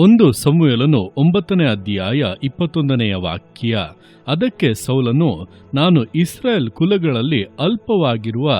ಒಂದು ಸಮುಯಲನು ಒಂಬತ್ತನೇ ಅಧ್ಯಾಯ ಇಪ್ಪತ್ತೊಂದನೆಯ ವಾಕ್ಯ. ಅದಕ್ಕೆ ಸೌಲನು, ನಾನು ಇಸ್ರಾಯೇಲ್ ಕುಲಗಳಲ್ಲಿ ಅಲ್ಪವಾಗಿರುವ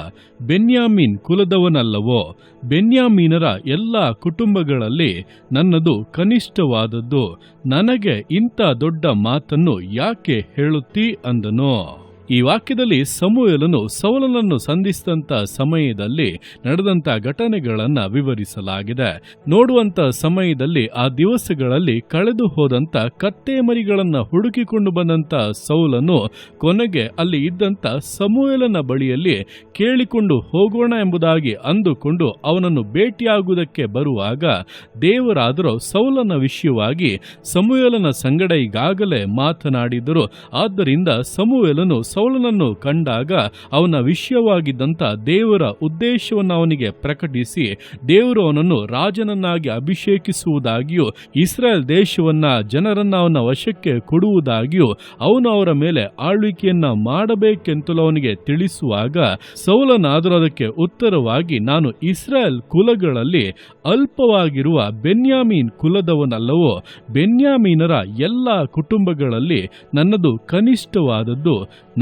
ಬೆನ್ಯಾಮೀನ್ ಕುಲದವನಲ್ಲವೋ, ಬೆನ್ಯಾಮೀನರ ಎಲ್ಲ ಕುಟುಂಬಗಳಲ್ಲಿ ನನ್ನದು ಕನಿಷ್ಠವಾದದ್ದು. ನನಗೆ ಇಂಥ ದೊಡ್ಡ ಮಾತನ್ನು ಯಾಕೆ ಹೇಳುತ್ತೀ ಅಂದನು? ಈ ವಾಕ್ಯದಲ್ಲಿ ಸಮೂಹಲನು ಸೌಲನನ್ನು ಸಂಧಿಸಿದಂಥ ಸಮಯದಲ್ಲಿ ನಡೆದಂತ ಘಟನೆಗಳನ್ನು ವಿವರಿಸಲಾಗಿದೆ. ನೋಡುವಂತ ಸಮಯದಲ್ಲಿ ಆ ದಿವಸಗಳಲ್ಲಿ ಕಳೆದು ಹೋದಂತ ಕತ್ತೆ ಮರಿಗಳನ್ನ ಹುಡುಕಿಕೊಂಡು ಬಂದಂತ ಸೌಲನು ಕೊನೆಗೆ ಅಲ್ಲಿ ಇದ್ದಂತ ಸಮೂಹಲನ ಬಳಿಯಲ್ಲಿ ಕೇಳಿಕೊಂಡು ಹೋಗೋಣ ಎಂಬುದಾಗಿ ಅಂದುಕೊಂಡು ಅವನನ್ನು ಭೇಟಿಯಾಗುವುದಕ್ಕೆ ಬರುವಾಗ ದೇವರಾದರೂ ಸೌಲನ ವಿಷಯವಾಗಿ ಸಮೂಹಲನ ಸಂಗಡ ಈಗಾಗಲೇ ಮಾತನಾಡಿದರು. ಆದ್ದರಿಂದ ಸಮೂಹಲನು ಸೌಲನನ್ನು ಕಂಡಾಗ ಅವನ ವಿಷಯವಾಗಿದ್ದಂಥ ದೇವರ ಉದ್ದೇಶವನ್ನು ಅವನಿಗೆ ಪ್ರಕಟಿಸಿ ದೇವರು ಅವನನ್ನು ರಾಜನನ್ನಾಗಿ ಅಭಿಷೇಕಿಸುವುದಾಗಿಯೂ ಇಸ್ರೇಲ್ ದೇಶವನ್ನ ಜನರನ್ನ ಅವನ ವಶಕ್ಕೆ ಕೊಡುವುದಾಗಿಯೂ ಅವನು ಅವರ ಮೇಲೆ ಆಳ್ವಿಕೆಯನ್ನ ಮಾಡಬೇಕೆಂತಲೂ ಅವನಿಗೆ ತಿಳಿಸುವಾಗ ಸೌಲನಾದರೂ ಅದಕ್ಕೆ ಉತ್ತರವಾಗಿ, ನಾನು ಇಸ್ರಾಯೇಲ್ ಕುಲಗಳಲ್ಲಿ ಅಲ್ಪವಾಗಿರುವ ಬೆನ್ಯಾಮೀನ್ ಕುಲದವನಲ್ಲವೋ, ಬೆನ್ಯಾಮೀನರ ಎಲ್ಲ ಕುಟುಂಬಗಳಲ್ಲಿ ನನ್ನದು ಕನಿಷ್ಠವಾದದ್ದು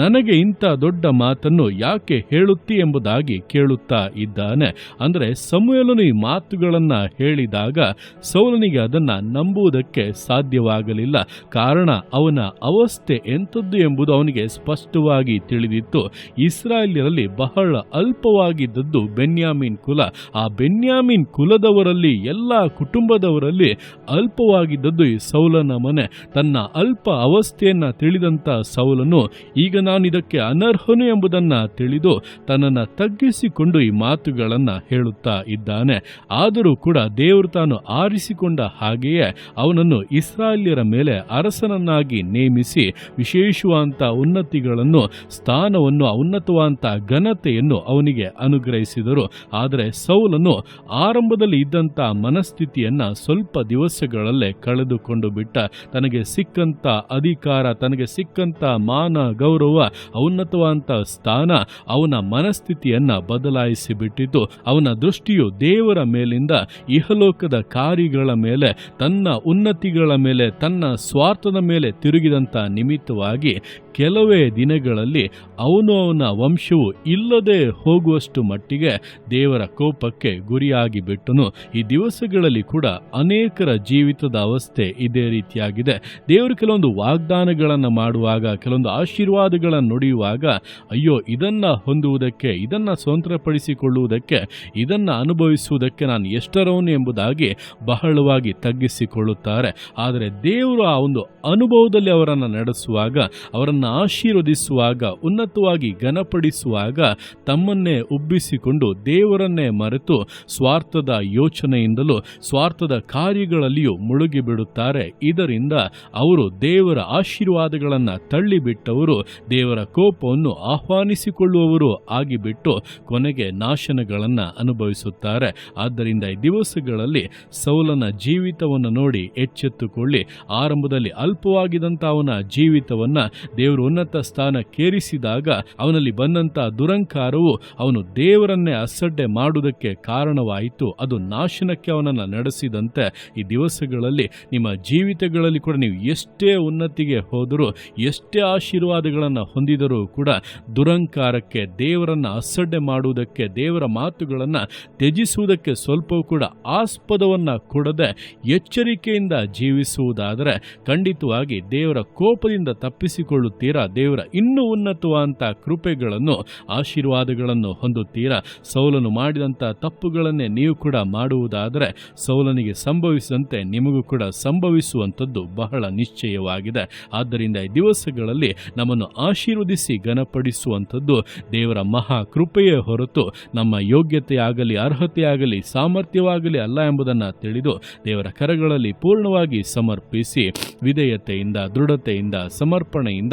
ನನಗೆ ಇಂಥ ದೊಡ್ಡ ಮಾತನ್ನು ಯಾಕೆ ಹೇಳುತ್ತಿ ಎಂಬುದಾಗಿ ಕೇಳುತ್ತಾ ಇದ್ದಾನೆ. ಅಂದರೆ ಸಮಯಲನು ಈ ಮಾತುಗಳನ್ನು ಹೇಳಿದಾಗ ಸೌಲನಿಗೆ ಅದನ್ನು ನಂಬುವುದಕ್ಕೆ ಸಾಧ್ಯವಾಗಲಿಲ್ಲ. ಕಾರಣ ಅವನ ಅವಸ್ಥೆ ಎಂಥದ್ದು ಎಂಬುದು ಅವನಿಗೆ ಸ್ಪಷ್ಟವಾಗಿ ತಿಳಿದಿತ್ತು. ಇಸ್ರಾಯೇಲ್ಯರಲ್ಲಿ ಬಹಳ ಅಲ್ಪವಾಗಿದ್ದದ್ದು ಬೆನ್ಯಾಮಿನ್ ಕುಲ. ಆ ಬೆನ್ಯಾಮಿನ್ ಕುಲದವರಲ್ಲಿ, ಎಲ್ಲ ಕುಟುಂಬದವರಲ್ಲಿ ಅಲ್ಪವಾಗಿದ್ದದ್ದು ಈ ಸೌಲನ ಮನೆ. ತನ್ನ ಅಲ್ಪ ಅವಸ್ಥೆಯನ್ನು ತಿಳಿದಂಥ ಸೌಲನು ಈಗ ನಾನು ಇದಕ್ಕೆ ಅನರ್ಹನು ಎಂಬುದನ್ನ ತಿಳಿದು ತನ್ನನ್ನು ತಗ್ಗಿಸಿಕೊಂಡು ಈ ಮಾತುಗಳನ್ನು ಹೇಳುತ್ತಾ ಇದ್ದಾನೆ. ಆದರೂ ಕೂಡ ದೇವರು ತಾನು ಆರಿಸಿಕೊಂಡ ಹಾಗೆಯೇ ಅವನನ್ನು ಇಸ್ರಾಯೇಲ್ಯರ ಮೇಲೆ ಅರಸನನ್ನಾಗಿ ನೇಮಿಸಿ ವಿಶೇಷವಾದಂಥ ಉನ್ನತಿಗಳನ್ನು, ಸ್ಥಾನವನ್ನು ಉನ್ನತವಾದಂಥ ಘನತೆಯನ್ನು ಅವನಿಗೆ ಅನುಗ್ರಹಿಸಿದರು. ಆದರೆ ಸೌಲನು ಆರಂಭದಲ್ಲಿ ಇದ್ದಂಥ ಮನಸ್ಥಿತಿಯನ್ನ ಸ್ವಲ್ಪ ದಿವಸಗಳಲ್ಲೇ ಕಳೆದುಕೊಂಡು ಬಿಟ್ಟ. ತನಗೆ ಸಿಕ್ಕಂತ ಅಧಿಕಾರ, ತನಗೆ ಸಿಕ್ಕಂತ ಮಾನ, ಗೌರವ ಉನ್ನತವಾದಂಥ ಸ್ಥಾನ ಅವನ ಮನಸ್ಥಿತಿಯನ್ನ ಬದಲಾಯಿಸಿಬಿಟ್ಟಿತು. ಅವನ ದೃಷ್ಟಿಯು ದೇವರ ಮೇಲಿಂದ ಇಹಲೋಕದ ಕಾರ್ಯಗಳ ಮೇಲೆ, ತನ್ನ ಉನ್ನತಿಗಳ ಮೇಲೆ, ತನ್ನ ಸ್ವಾರ್ಥದ ಮೇಲೆ ತಿರುಗಿದಂತ ನಿಮಿತ್ತವಾಗಿ ಕೆಲವೇ ದಿನಗಳಲ್ಲಿ ಅವನು ಅವನ ವಂಶವು ಇಲ್ಲದೆ ಹೋಗುವಷ್ಟು ಮಟ್ಟಿಗೆ ದೇವರ ಕೋಪಕ್ಕೆ ಗುರಿಯಾಗಿ ಬಿಟ್ಟನು. ಈ ದಿವಸಗಳಲ್ಲಿ ಕೂಡ ಅನೇಕರ ಜೀವಿತದ ಅವಸ್ಥೆ ಇದೇ ರೀತಿಯಾಗಿದೆ. ದೇವರು ಕೆಲವೊಂದು ವಾಗ್ದಾನಗಳನ್ನು ಮಾಡುವಾಗ, ಕೆಲವೊಂದು ಆಶೀರ್ವಾದಗಳನ್ನು ನುಡಿಯುವಾಗ, ಅಯ್ಯೋ, ಇದನ್ನ ಹೊಂದುವುದಕ್ಕೆ, ಇದನ್ನ ಸ್ವಂತಪಡಿಸಿಕೊಳ್ಳುವುದಕ್ಕೆ ಇದನ್ನ ಅನುಭವಿಸುವುದಕ್ಕೆ ನಾನು ಎಷ್ಟರವನು ಎಂಬುದಾಗಿ ಬಹಳವಾಗಿ ತಗ್ಗಿಸಿಕೊಳ್ಳುತ್ತಾರೆ. ಆದರೆ ದೇವರು ಆ ಒಂದು ಅನುಭವದಲ್ಲಿ ಅವರನ್ನು ನಡೆಸುವಾಗ ಅವರನ್ನು ಆಶೀರ್ವದಿಸುವಾಗ, ಉನ್ನತವಾಗಿ ಘನಪಡಿಸುವಾಗ ತಮ್ಮನ್ನೇ ಉಬ್ಬಿಸಿಕೊಂಡು ದೇವರನ್ನೇ ಮರೆತು ಸ್ವಾರ್ಥದ ಯೋಚನೆಯಿಂದಲೂ ಸ್ವಾರ್ಥದ ಕಾರ್ಯಗಳಲ್ಲಿಯೂ ಮುಳುಗಿಬಿಡುತ್ತಾರೆ. ಇದರಿಂದ ಅವರು ದೇವರ ಆಶೀರ್ವಾದಗಳನ್ನು ತಳ್ಳಿಬಿಟ್ಟವರು, ದೇವರ ಕೋಪವನ್ನು ಆಹ್ವಾನಿಸಿಕೊಳ್ಳುವವರು ಆಗಿಬಿಟ್ಟು ಕೊನೆಗೆ ನಾಶನಗಳನ್ನು ಅನುಭವಿಸುತ್ತಾರೆ. ಆದ್ದರಿಂದ ಈ ದಿವಸಗಳಲ್ಲಿ ಸೌಲನ ಜೀವಿತವನ್ನು ನೋಡಿ ಎಚ್ಚೆತ್ತುಕೊಳ್ಳಿ. ಆರಂಭದಲ್ಲಿ ಅಲ್ಪವಾಗಿದ್ದಂಥ ಅವನ ಜೀವಿತವನ್ನು ಉನ್ನತ ಸ್ಥಾನಕ್ಕೇರಿಸಿದಾಗ ಅವನಲ್ಲಿ ಬಂದಂತಹ ದುರಂಕಾರವು ಅವನು ದೇವರನ್ನೇ ಅಸಡ್ಡೆ ಮಾಡುವುದಕ್ಕೆ ಕಾರಣವಾಯಿತು. ಅದು ನಾಶನಕ್ಕೆ ಅವನನ್ನು ನಡೆಸಿದಂತೆ ಈ ದಿವಸಗಳಲ್ಲಿ ನಿಮ್ಮ ಜೀವಿತಗಳಲ್ಲಿ ಕೂಡ ನೀವು ಎಷ್ಟೇ ಉನ್ನತಿಗೆ ಹೋದರೂ, ಎಷ್ಟೇ ಆಶೀರ್ವಾದಗಳನ್ನು ಹೊಂದಿದರೂ ಕೂಡ ದುರಂಕಾರಕ್ಕೆ, ದೇವರನ್ನು ಅಸಡ್ಡೆ ಮಾಡುವುದಕ್ಕೆ, ದೇವರ ಮಾತುಗಳನ್ನು ತ್ಯಜಿಸುವುದಕ್ಕೆ ಸ್ವಲ್ಪವೂ ಕೂಡ ಆಸ್ಪದವನ್ನು ಕೊಡದೆ ಎಚ್ಚರಿಕೆಯಿಂದ ಜೀವಿಸುವುದಾದರೆ ಖಂಡಿತವಾಗಿ ದೇವರ ಕೋಪದಿಂದ ತಪ್ಪಿಸಿಕೊಳ್ಳುತ್ತೀರಾ. ದೇವರ ಇನ್ನೂ ಉನ್ನತವಾದಂಥ ಕೃಪೆಗಳನ್ನು, ಆಶೀರ್ವಾದಗಳನ್ನು ಹೊಂದುತ್ತೀರಾ? ಸೌಲನು ಮಾಡಿದಂಥ ತಪ್ಪುಗಳನ್ನೇ ನೀವು ಕೂಡ ಮಾಡುವುದಾದರೆ ಸೌಲನಿಗೆ ಸಂಭವಿಸಿದಂತೆ ನಿಮಗೂ ಕೂಡ ಸಂಭವಿಸುವಂಥದ್ದು ಬಹಳ ನಿಶ್ಚಯವಾಗಿದೆ. ಆದ್ದರಿಂದ ಈ ದಿವಸಗಳಲ್ಲಿ ನಮ್ಮನ್ನು ಆಶೀರ್ವದಿಸಿ ಘನಪಡಿಸುವಂಥದ್ದು ದೇವರ ಮಹಾ ಕೃಪೆಯೇ ಹೊರತು ನಮ್ಮ ಯೋಗ್ಯತೆಯಾಗಲಿ, ಅರ್ಹತೆಯಾಗಲಿ, ಸಾಮರ್ಥ್ಯವಾಗಲಿ ಅಲ್ಲ ಎಂಬುದನ್ನು ತಿಳಿದು ದೇವರ ಕರಗಳಲ್ಲಿ ಪೂರ್ಣವಾಗಿ ಸಮರ್ಪಿಸಿ ವಿಧೇಯತೆಯಿಂದ, ದೃಢತೆಯಿಂದ, ಸಮರ್ಪಣೆಯಿಂದ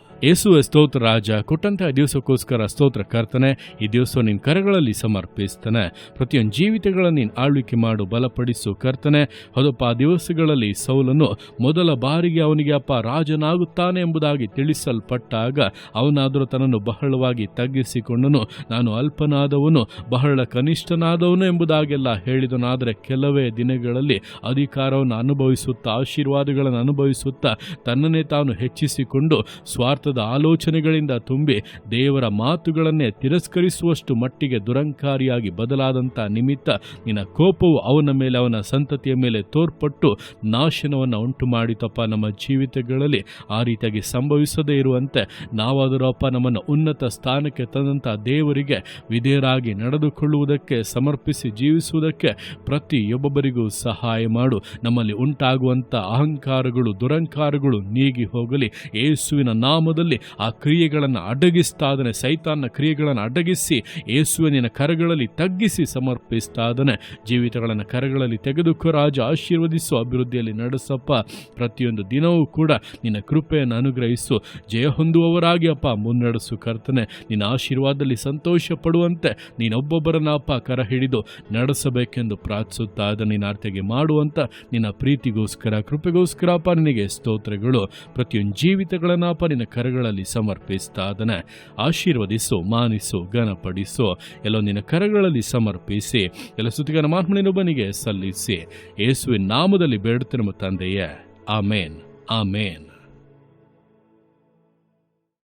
ಯೇಸುವೆ ಸ್ತೋತ್ರ ರಾಜ ಕೊಟ್ಟಂತಹ ದಿವಸಕ್ಕೋಸ್ಕರ ಸ್ತೋತ್ರ ಕರ್ತನೆ, ಈ ದಿವಸ ನಿನ್ನ ಕರಗಳಲ್ಲಿ ಸಮರ್ಪಿಸ್ತಾನೆ. ಪ್ರತಿಯೊಂದು ಜೀವಿತಗಳನ್ನು ನೀನು ಆಳ್ವಿಕೆ ಮಾಡು, ಬಲಪಡಿಸು ಕರ್ತನೆ. ಅದಪ್ಪ ಆ ದಿವಸಗಳಲ್ಲಿ ಸೌಲನು ಮೊದಲ ಬಾರಿಗೆ ಅವನಿಗೆ, ಅಪ್ಪ, ರಾಜನಾಗುತ್ತಾನೆ ಎಂಬುದಾಗಿ ತಿಳಿಸಲ್ಪಟ್ಟಾಗ ಅವನಾದರೂ ತನ್ನನ್ನು ಬಹಳವಾಗಿ ತಗ್ಗಿಸಿಕೊಂಡನು. ನಾನು ಅಲ್ಪನಾದವನು, ಬಹಳ ಕನಿಷ್ಠನಾದವನು ಎಂಬುದಾಗೆಲ್ಲ ಹೇಳಿದನಾದರೆ ಕೆಲವೇ ದಿನಗಳಲ್ಲಿ ಅಧಿಕಾರವನ್ನು ಅನುಭವಿಸುತ್ತಾ, ಆಶೀರ್ವಾದಗಳನ್ನು ಅನುಭವಿಸುತ್ತಾ, ತನ್ನನ್ನೇ ತಾನು ಹೆಚ್ಚಿಸಿಕೊಂಡು ಸ್ವಾರ್ಥದ ಆಲೋಚನೆಗಳಿಂದ ತುಂಬಿ ದೇವರ ಮಾತುಗಳನ್ನೇ ತಿರಸ್ಕರಿಸುವಷ್ಟು ಮಟ್ಟಿಗೆ ದುರಂಕಾರಿಯಾಗಿ ಬದಲಾದಂಥ ನಿಮಿತ್ತ ನಿನ್ನ ಕೋಪವು ಅವನ ಮೇಲೆ, ಅವನ ಸಂತತಿಯ ಮೇಲೆ ತೋರ್ಪಟ್ಟು ನಾಶನವನ್ನು ಉಂಟು ಮಾಡಿತಪ್ಪ ನಮ್ಮ ಜೀವಿತಗಳಲ್ಲಿ ಆ ರೀತಿಯಾಗಿ ಸಂಭವಿಸದೇ ಇರುವಂತೆ ನಾವಾದರೂ ಅಪ್ಪ ನಮ್ಮನ್ನು ಉನ್ನತ ಸ್ಥಾನಕ್ಕೆ ತಂದಂಥ ದೇವರಿಗೆ ವಿಧೇಯರಾಗಿ ನಡೆದುಕೊಳ್ಳುವುದಕ್ಕೆ, ಸಮರ್ಪಿಸಿ ಜೀವಿಸುವುದಕ್ಕೆ ಪ್ರತಿಯೊಬ್ಬೊಬ್ಬರಿಗೂ ಸಹಾಯ ಮಾಡು. ನಮ್ಮಲ್ಲಿ ಉಂಟಾಗುವಂಥ ಅಹಂಕಾರಗಳು, ದುರಂಕಾರಗಳು ನೀಗಿ ಹೋಗಲಿ. ಯೇಸುವಿನ ನಾಮದಲ್ಲಿ ಆ ಕ್ರಿಯೆಗಳನ್ನು ಅಡಗಿಸ್ತಾದನೆ, ಸೈತಾನ್ನ ಕ್ರಿಯೆಗಳನ್ನು ಅಡಗಿಸಿ, ಯೇಸುವಿನ ಕರಗಳಲ್ಲಿ ತಗ್ಗಿಸಿ ಸಮರ್ಪಿಸ್ತಾದನೆ, ಜೀವಿತಗಳನ್ನು ಕರಗಳಲ್ಲಿ ತೆಗೆದುಕೋ ರಾಜ ಆಶೀರ್ವದಿಸು, ಅಭಿವೃದ್ಧಿಯಲ್ಲಿ ನಡೆಸಪ್ಪ. ಪ್ರತಿಯೊಂದು ದಿನವೂ ಕೂಡ ನಿನ್ನ ಕೃಪೆಯನ್ನು ಅನುಗ್ರಹಿಸು. ಜಯ ಹೊಂದುವವರಾಗಿ ಅಪ್ಪ, ಮುನ್ನಡೆಸು ಕರ್ತನೆ. ನಿನ್ನ ಆಶೀರ್ವಾದದಲ್ಲಿ ಸಂತೋಷ ಪಡುವಂತೆ ನೀನೊಬ್ಬೊಬ್ಬರನ್ನ ಅಪ್ಪ ಕರ ಹಿಡಿದು ನಡೆಸಬೇಕೆಂದು ಪ್ರಾರ್ಥಿಸುತ್ತಾ ಅದನ್ನು ನಿನ್ನ ಅರ್ಥಗೆ ಮಾಡುವಂತ ನಿನ್ನ ಪ್ರೀತಿಗೋಸ್ಕರ, ಕೃಪೆಗೋಸ್ಕರ ಅಪ್ಪ, ನಿನಗೆ ಸ್ತೋತ್ರಗಳು. ಪ್ರತಿಯೊಂದು ಜೀವಿತಗಳನ್ನ ಅಪ್ಪ ನಿನ್ನ ಕರಗಳಲ್ಲಿ ಸಮರ್ಪಿಸ್ತಾ ಅದನ್ನ ಆಶೀರ್ವದಿಸು, ಮಾನಿಸು, ಘನಪಡಿಸು. ಎಲ್ಲೋ ನಿನ್ನ ಕರಗಳಲ್ಲಿ ಸಮರ್ಪಿಸಿ, ಎಲ್ಲ ಸುತ್ತಿಗನ ಮಾತ್ಮನಿನೊಬ್ಬನಿಗೆ ಸಲ್ಲಿಸಿ. ಯೇಸುವಿನ ನಾಮದಲ್ಲಿ ಬೇಡುತ್ತಿರುವ ತಂದೆಯೇ. ಆಮೇನ್. ಆಮೇನ್.